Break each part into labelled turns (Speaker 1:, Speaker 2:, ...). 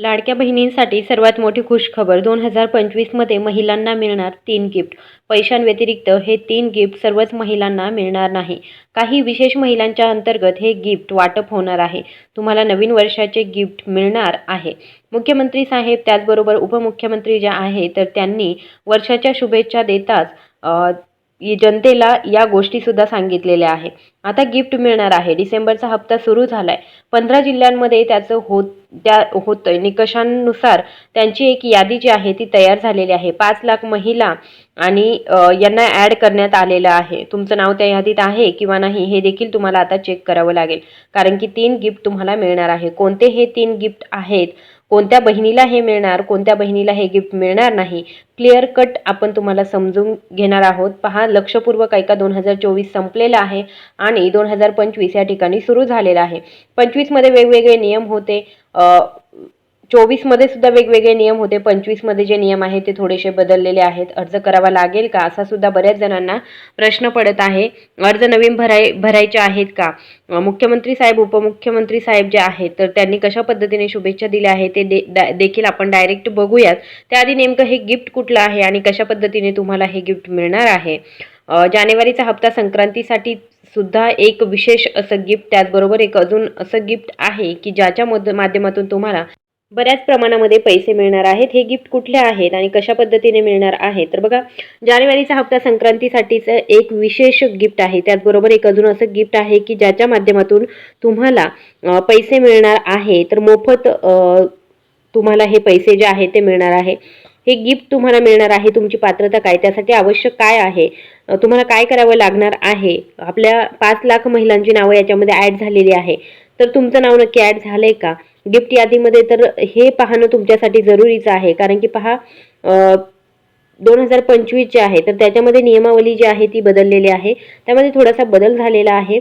Speaker 1: लाडक्या बहिणींसाठी सर्वात मोठी खुशखबर दोन हजार पंचवीसमध्ये महिलांना मिळणार तीन गिफ्ट. पैशांव्यतिरिक्त हे तीन गिफ्ट सर्वच महिलांना मिळणार नाही. काही विशेष महिलांच्या अंतर्गत हे गिफ्ट वाटप होणार आहे. तुम्हाला नवीन वर्षाचे गिफ्ट मिळणार आहे. मुख्यमंत्री साहेब त्याचबरोबर उपमुख्यमंत्री ज्या आहेत तर त्यांनी वर्षाच्या शुभेच्छा देताच जनतेला या गोष्टीसुद्धा सांगितलेल्या आहे आता गिफ्ट मिळणार आहे. डिसेंबरचा हप्ता सुरू झालाय. पंधरा जिल्ह्यांमध्ये त्याचं होत त्या होतंय. निकषांनुसार त्यांची एक यादी जी आहे ती तयार झालेली आहे. पाच लाख महिला आणि यांना ॲड करण्यात आलेलं आहे. तुमचं नाव त्या यादीत आहे किंवा नाही हे देखील तुम्हाला आता चेक करावं लागेल. कारण की तीन गिफ्ट तुम्हाला मिळणार आहे. कोणते हे तीन गिफ्ट आहेत? कोणत्या बहिणीला हे मिळणार कोणत्या बहिणीला हे गिफ्ट मिळणार नाही. क्लिअर कट आपण तुम्हाला समजून घेणार आहोत. पहा लक्षपूर्वक ऐका दोन हजार चोवीस संपलेला आहे आणि दोन हजार पंचवीस या ठिकाणी सुरू झालेला आहे. पंचवीसमध्ये वेगवेगळे नियम होते. चोवीसमध्ये सुद्धा वेगवेगळे नियम होते. पंचवीसमध्ये जे नियम आहेत ते थोडेसे बदललेले आहेत. अर्ज करावा लागेल का? असा सुद्धा बऱ्याच जणांना प्रश्न पडत आहे. अर्ज नवीन भराय भरायचे आहेत का? मुख्यमंत्री साहेब उपमुख्यमंत्री साहेब जे आहेत तर त्यांनी कशा पद्धतीने शुभेच्छा दिल्या आहेत ते दे, देखील आपण डायरेक्ट बघूयात. त्याआधी नेमकं हे गिफ्ट कुठलं आहे आणि कशा पद्धतीने तुम्हाला हे गिफ्ट मिळणार आहे? जानेवारीचा हप्ता संक्रांतीसाठी सुद्धा एक विशेष असं गिफ्ट त्याचबरोबर एक अजून असं गिफ्ट आहे की ज्याच्या मध माध्यमातून तुम्हाला बऱ्याच प्रमाणामध्ये पैसे मिळणार आहेत. हे गिफ्ट कुठले आहेत आणि कशा पद्धतीने मिळणार आहे तर बघा जानेवारीचा हप्ता संक्रांतीसाठीचं एक विशेष गिफ्ट आहे. त्याचबरोबर एक अजून असं गिफ्ट आहे की ज्याच्या माध्यमातून तुम्हाला पैसे मिळणार आहे. तर मोफत तुम्हाला हे पैसे जे आहे ते मिळणार आहे. हे गिफ्ट तुम्हाला मिळणार आहे. तुमची पात्रता काय? त्यासाठी आवश्यक काय आहे? तुम्हाला काय करावं लागणार आहे? आपल्या पाच लाख महिलांची नावं याच्यामध्ये ॲड झालेली आहे. तर तुमचं नाव नक्की ॲड झालंय का? गिफ्ट यादीमध्ये तर हे पाहणं तुमच्यासाठी जरुरीचं आहे. कारण की पहा दोन हजार पंचवीस जे आहे तर त्याच्यामध्ये नियमावली जी आहे ती बदललेली आहे. त्यामध्ये थोडासा बदल झालेला आहे.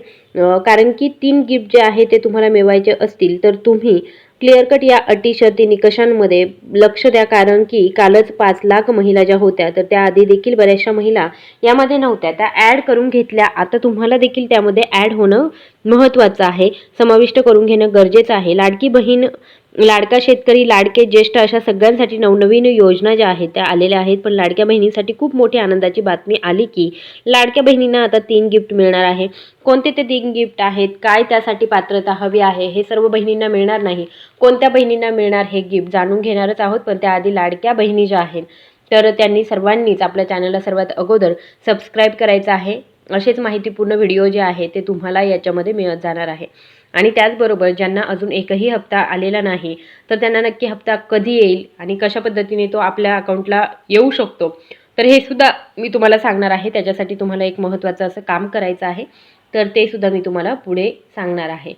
Speaker 1: कारण की तीन गिफ्ट जे आहे ते तुम्हाला मिळवायचे असतील तर तुम्ही क्लिअर कट या अटी शर्ती निकषांमध्ये लक्ष द्या कारण की कालच पाच लाख महिला ज्या होत्या तर त्या आधी देखील बऱ्याचशा महिला यामध्ये नव्हत्या. त्या ॲड करून घेतल्या. आता तुम्हाला देखील त्यामध्ये ॲड होणं महत्त्वाचं आहे. समाविष्ट करून घेणं गरजेचं आहे. लाडकी बहीण लाडका शेतकरी लाडके ज्येष्ठ अशा सगळ्यांसाठी नवनवीन योजना ज्या आहेत त्या आलेल्या आहेत. पण लाडक्या बहिणींसाठी खूप मोठी आनंदाची बातमी आली की लाडक्या बहिणींना आता तीन गिफ्ट मिळणार आहे. कोणते ते तीन गिफ्ट आहेत? काय त्यासाठी पात्रता हवी आहे? हे सर्व बहिणींना मिळणार नाही. कोणत्या बहिणींना मिळणार हे गिफ्ट जाणून घेणारच आहोत पण त्याआधी लाडक्या बहिणी ज्या आहेत तर त्यांनी सर्वांनीच आपल्या चॅनलला सर्वात अगोदर सबस्क्राईब करायचं आहे. असेच माहितीपूर्ण व्हिडिओ जे आहे ते तुम्हाला याच्यामध्ये मिळत जाणार आहे. आणि त्याचबरोबर ज्यांना अजून एकही हप्ता आलेला नाही तर त्यांना नक्की हप्ता कधी येईल आणि कशा पद्धतीने तो आपल्या अकाउंटला येऊ शकतो? तर हे सुद्धा मी तुम्हाला सांगणार आहे. त्याच्यासाठी तुम्हाला एक महत्त्वाचं असं काम करायचं आहे. तर ते सुद्धा मी तुम्हाला पुढे सांगणार आहे.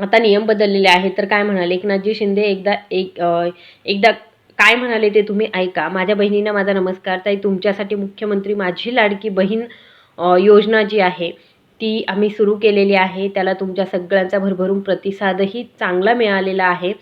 Speaker 1: आता नियम बदललेले आहेत. तर काय म्हणाले? एकनाथजी शिंदे एकदा एक एकदा काय म्हणाले ते तुम्ही ऐका. माझ्या बहिणींना माझा नमस्कार. ताई तुमच्यासाठी मुख्यमंत्री माझी लाडकी बहीण योजना जी आहे ती आम्ही सुरू केलेली आहे. त्याला तुमच्या सगळ्यांचा भरभरून प्रतिसादही चांगला मिळालेला आहे.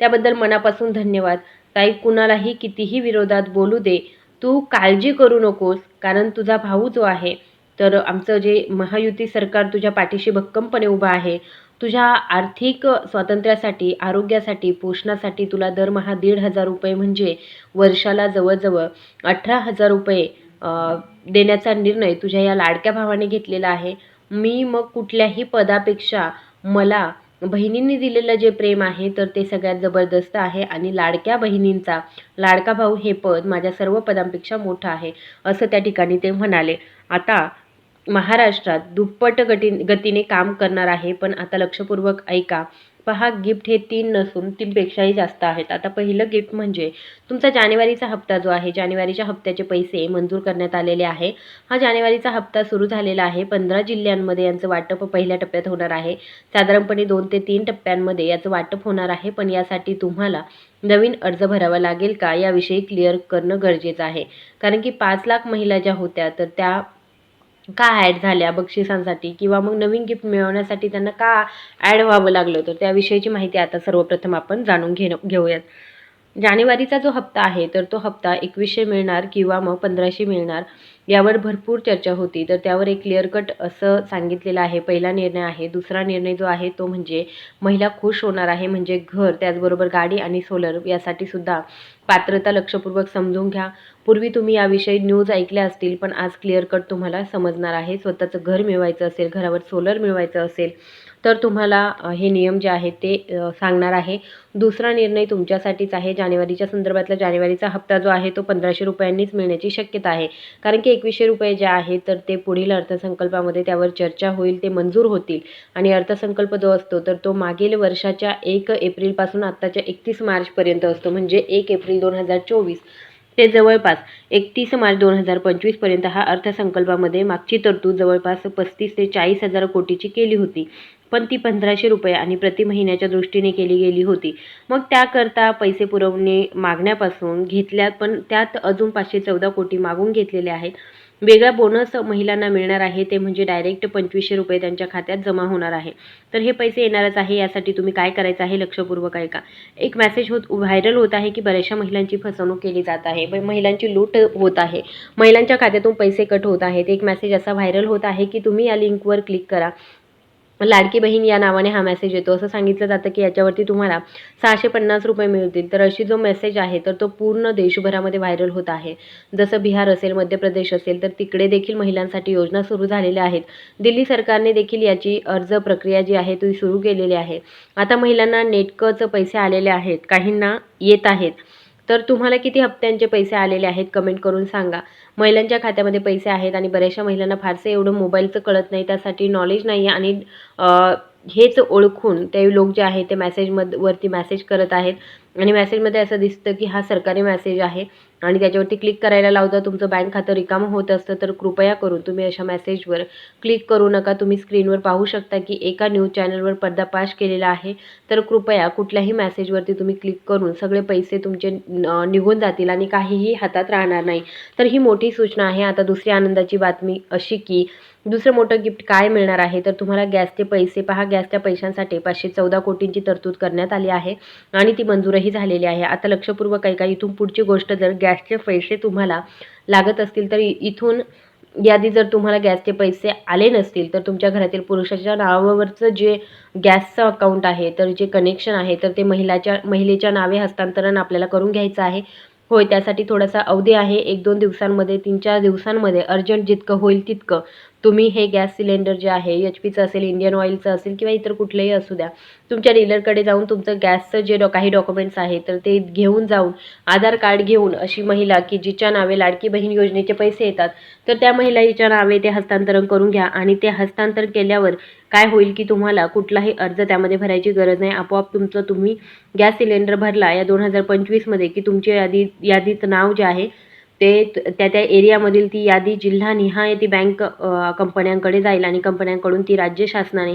Speaker 1: त्याबद्दल मनापासून धन्यवाद. ताई कुणालाही कितीही विरोधात बोलू दे तू काळजी करू नकोस कारण तुझा भाऊ जो आहे तर आमचं जे महायुती सरकार तुझ्या पाठीशी भक्कमपणे उभं आहे. तुझ्या आर्थिक स्वातंत्र्यासाठी आरोग्यासाठी पोषणासाठी तुला दरमहा दीड हजार रुपये म्हणजे वर्षाला जवळजवळ अठरा हजार रुपये देण्याचा निर्णय तुझ्या या लाडक्या भावाने घेतलेला आहे. मी मग कुठल्याही पदापेक्षा मला बहिणींनी दिलेलं जे प्रेम आहे तर ते सगळ्यात जबरदस्त आहे आणि लाडक्या बहिणींचा लाडका भाऊ हे पद माझ्या सर्व पदांपेक्षा मोठं आहे असं त्या ठिकाणी ते म्हणाले. आता महाराष्ट्रात दुप्पट गती गतीने काम करणार आहे. पण आता लक्षपूर्वक ऐका. पहा गिफ्ट हे तीन नसून तीनपेक्षाही जास्त आहेत. आता पहिलं गिफ्ट म्हणजे तुमचा जानेवारीचा हप्ता जो आहे जानेवारीच्या हप्त्याचे पैसे मंजूर करण्यात आलेले आहे. हा जानेवारीचा हप्ता सुरू झालेला आहे. पंधरा जिल्ह्यांमध्ये यांचं वाटप पहिल्या टप्प्यात होणार आहे. साधारणपणे दोन ते तीन टप्प्यांमध्ये याचं वाटप होणार आहे. पण यासाठी तुम्हाला नवीन अर्ज भरावा लागेल का याविषयी क्लिअर करणं गरजेचं आहे. कारण की पाच लाख महिला ज्या होत्या तर त्या का ॲड झाल्या बक्षिसांसाठी? किंवा मग नवीन गिफ्ट मिळवण्यासाठी त्यांना का ॲड व्हावं लागलं तर त्याविषयीची माहिती आता सर्वप्रथम आपण जाणून घेणं घेऊयात. जानेवारीचा जो हप्ता आहे तर तो हप्ता एकवीसशे मिळणार किंवा मग पंधराशे मिळणार यावर भरपूर चर्चा होती. तर त्यावर एक क्लिअर कट असं सांगितलेलं आहे. पहिला निर्णय आहे. दुसरा निर्णय जो आहे तो म्हणजे महिला खुश होणार आहे म्हणजे घर त्याचबरोबर गाडी आणि सोलर यासाठी सुद्धा पात्रता लक्षपूर्वक समजून घ्या. पूर्वी तुम्ही याविषयी न्यूज ऐकल्या असतील पण आज क्लिअर कट तुम्हाला समजणार आहे. स्वतःचं घर मिळवायचं असेल घरावर सोलर मिळवायचं असेल तर तुम्हाला हे नियम जे आहेत ते सांगणार आहे. दुसरा निर्णय तुमच्यासाठीच आहे. जानेवारीच्या संदर्भातला जानेवारीचा हप्ता जो आहे तो पंधराशे रुपयांनीच मिळण्याची शक्यता आहे. कारण की एकवीसशे रुपये जे आहे तर ते पुढील अर्थसंकल्पामध्ये त्यावर चर्चा होईल ते मंजूर होतील. आणि अर्थसंकल्प जो असतो तर तो मागील वर्षाच्या एक एप्रिलपासून आत्ताच्या एकतीस मार्चपर्यंत असतो. म्हणजे एक एप्रिल दोन हजार चोवीस ते जवळपास एकतीस मार्च दोन हजार पंचवीसपर्यंत हा अर्थसंकल्पामध्ये मागची तरतूद जवळपास पस्तीस ते चाळीस हजार कोटीची केली होती. पण ती पंधराशे रुपये आणि प्रति महिन्याच्या दृष्टीने केली गेली होती. मग त्याकरता पैसे पुरवणे मागण्यापासून घेतल्यात पण त्यात अजून पाचशे चौदा कोटी मागून घेतलेले आहेत. वेगळा बोनस महिलांना मिळणार आहे ते म्हणजे डायरेक्ट पंचवीसशे रुपये त्यांच्या खात्यात जमा होणार आहे. तर हे पैसे येणारच आहे यासाठी तुम्ही काय करायचं आहे लक्षपूर्वक ऐका. एक मेसेज होत व्हायरल होत आहे की बऱ्याचशा महिलांची फसवणूक केली जात आहे. महिलांची लूट होत आहे. महिलांच्या खात्यातून पैसे कट होत आहेत. एक मेसेज असा व्हायरल होत आहे की तुम्ही या लिंकवर क्लिक करा. लाडकी बहीण या नावाने हा मेसेज येतो. असं सांगितलं जातं की याच्यावरती तुम्हाला सहाशे पन्नास रुपये मिळतील. तर अशी जो मेसेज आहे तर तो पूर्ण देशभरामध्ये व्हायरल होत आहे. जसं बिहार असेल मध्य प्रदेश असेल तर तिकडे देखील महिलांसाठी योजना सुरू झालेल्या आहेत. दिल्ली सरकारने देखील याची अर्ज प्रक्रिया जी आहे ती सुरू केलेली आहे. आता महिलांना नेटकंच पैसे आलेले आहेत. काहींना येत आहेत. तर तुम्हाला किती हप्त्यांचे पैसे आलेले आहेत कमेंट करून सांगा. महिलांच्या खात्यामध्ये पैसे आहेत आणि बऱ्याचशा महिलांना फारसे एवढं मोबाईलचं कळत नाही त्यासाठी नॉलेज नाही आहे आणि हेच ओळखून ते लोक जे आहे ते मॅसेजमध्ये वरती मॅसेज करत आहेत. आणि मॅसेजमध्ये असं दिसतं की हा सरकारी मॅसेज आहे. आणि त्याच्यावरती क्लिक करायला लावता तुमचं बँक खातं रिकामं होत असतं तर कृपया करून तुम्ही अशा मेसेजवर क्लिक करू नका. तुम्ही स्क्रीनवर पाहू शकता की एका न्यूज चॅनलवर पर्दापाश केलेला आहे. तर कृपया कुठल्याही मेसेजवरती तुम्ही क्लिक करून सगळे पैसे तुमचे निघून जातील आणि काहीही हातात राहणार नाही. तर ही मोठी सूचना आहे. आता दुसरी आनंदाची बातमी अशी की दुसरं मोठं गिफ्ट काय मिळणार आहे? तर तुम्हाला गॅसचे पैसे पहा. गॅसच्या पैशांसाठी पाचशे चौदा कोटींची तरतूद करण्यात आली आहे आणि ती मंजूरही झालेली आहे. आता लक्षपूर्वक ऐका इथून पुढची गोष्ट जर गॅस गॅसचे पैसे तुम्हाला लागत असतील तर इथून यादी जर तुम्हाला गॅसचे पैसे आले नसतील तर तुमच्या घरातील पुरुषाच्या नावावरचं जे गॅसचं अकाउंट आहे तर जे कनेक्शन आहे तर ते महिलाच्या महिलेच्या नावे हस्तांतरण आपल्याला करून घ्यायचं आहे. होय त्यासाठी थोडासा अवधी आहे. एक दोन दिवसांमध्ये तीन चार दिवसांमध्ये अर्जंट जितकं होईल तितकं. तुम्ही हे गॅस सिलेंडर जे आहे एच पीचं असेल इंडियन ऑइलचं असेल किंवा इतर कुठलंही असू द्या तुमच्या डीलरकडे जाऊन तुमचं गॅसचं जे डॉ काही डॉक्युमेंट्स आहे तर ते घेऊन जाऊन आधार कार्ड घेऊन अशी महिला की जिच्या नावे लाडकी बहीण योजनेचे पैसे येतात तर त्या महिला हिच्या नावे ते हस्तांतरण करून घ्या आणि ते हस्तांतरण केल्यावर काय होईल की तुम्हाला कुठलाही अर्ज त्यामध्ये भरायची गरज नाही. आपोआप तुमचं तुम्ही गॅस सिलेंडर भरला या दोन हजार पंचवीसमध्ये की तुमच्या यादी यादीत नाव जे आहे ते त्या त्या एरियामधील ती यादी जिल्हानिहाय ती बँक कंपन्यांकडे जाईल आणि कंपन्यांकडून ती राज्य शासनाने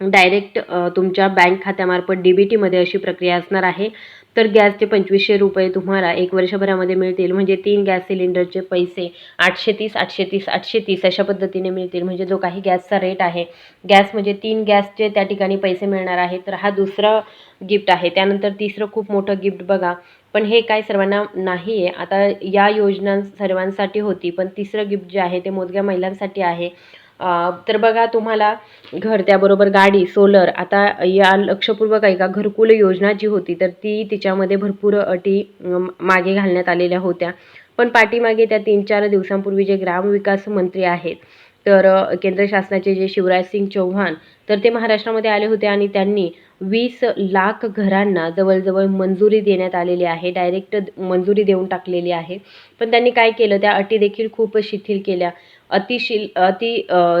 Speaker 1: डायरेक्ट तुमच्या बँक खात्यामार्फत डी बी टीमध्ये अशी प्रक्रिया असणार आहे. तर गॅसचे पंचवीसशे रुपये तुम्हाला एक वर्षभरामध्ये मिळतील. म्हणजे तीन गॅस सिलेंडरचे पैसे आठशे तीस आठशे तीस आठशे तीस अशा पद्धतीने मिळतील. म्हणजे जो काही गॅसचा रेट आहे गॅस म्हणजे तीन गॅसचे त्या ठिकाणी पैसे मिळणार आहे. तर हा दुसरा गिफ्ट आहे. त्यानंतर तिसरं खूप मोठं गिफ्ट बघा. पण हे काय सर्वांना नाही आहे आता या योजना सर्वांसाठी होती पण तिसरं गिफ्ट जे आहे ते मोजक्या महिलांसाठी आहे. तर बघा तुम्हाला घर त्याबरोबर गाडी सोलर आता या लक्षपूर्वक ऐका. घरकुल योजना जी होती तर ती तिच्यामध्ये भरपूर अटी मागे घालण्यात आलेल्या होत्या. पण पाठीमागे त्या तीन चार दिवसांपूर्वी जे ग्रामविकास मंत्री आहेत तर केंद्र शासनाचे जे शिवराज सिंग चौहान तर ते महाराष्ट्रामध्ये आले होते आणि त्यांनी वीस लाख घरांना जवळजवळ मंजुरी देण्यात आलेली आहे. डायरेक्ट मंजुरी देऊन टाकलेली आहे. पण त्यांनी काय केलं? त्या अटी देखील खूप शिथिल केल्या. अतिशील अति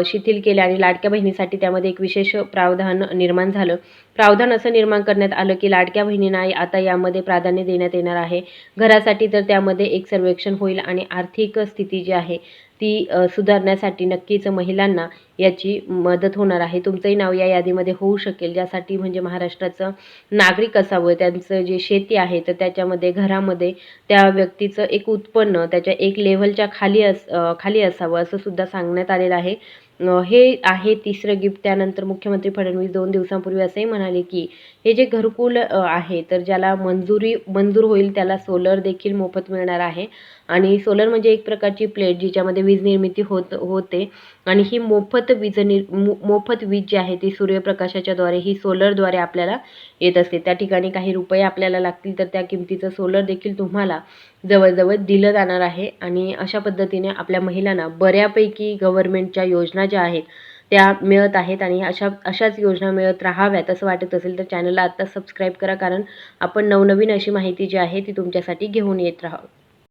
Speaker 1: शिथिल केल्या आणि लाडक्या बहिणीसाठी त्यामध्ये एक विशेष प्रावधान निर्माण झालं. प्रावधान असं निर्माण करण्यात आलं की लाडक्या बहिणींना आता यामध्ये प्राधान्य देण्यात येणार आहे. घरासाठी तर त्यामध्ये एक सर्वेक्षण होईल आणि आर्थिक स्थिती जी आहे ती सुधारण्यासाठी नक्कीच महिलांना याची मदत होणार आहे. तुमचंही नाव या यादीमध्ये होऊ शकेल ज्यासाठी म्हणजे महाराष्ट्राचं नागरिक असावं त्यांचं जे शेती आहे तर त्याच्यामध्ये घरामध्ये त्या व्यक्तीचं एक उत्पन्न त्याच्या एक लेव्हलच्या खाली अस खाली असावं असं सुद्धा सांगण्यात आलेलं आहे. हे आहे तिसरं गिफ्ट त्यानंतर मुख्यमंत्री फडणवीस दोन दिवसांपूर्वी असंही म्हणाले की हे जे घरकुल आहे तर ज्याला मंजुरी मंजूर होईल त्याला सोलर देखील मोफत मिळणार आहे. आणि सोलर म्हणजे एक प्रकारची प्लेट जिच्यामध्ये वीज निर्मिती होत होते. आणि ही मोफत वीज निर मो मोफत वीज जी आहे ती सूर्यप्रकाशाच्याद्वारे ही सोलरद्वारे आपल्याला येत असते. त्या ठिकाणी काही रुपये आपल्याला लागतील तर त्या किमतीचं सोलर देखील तुम्हाला जवळजवळ दिलं जाणार आहे. आणि अशा पद्धतीने आपल्या महिलांना बऱ्यापैकी गव्हर्मेंटच्या योजना ज्या आहेत त्या मिळत आहेत. आणि अशा अशाच योजना मिळत राहाव्यात असं वाटत असेल तर चॅनलला आत्ता सबस्क्राईब करा. कारण आपण नवनवीन अशी माहिती जी आहे ती तुमच्यासाठी घेऊन येत राहावं.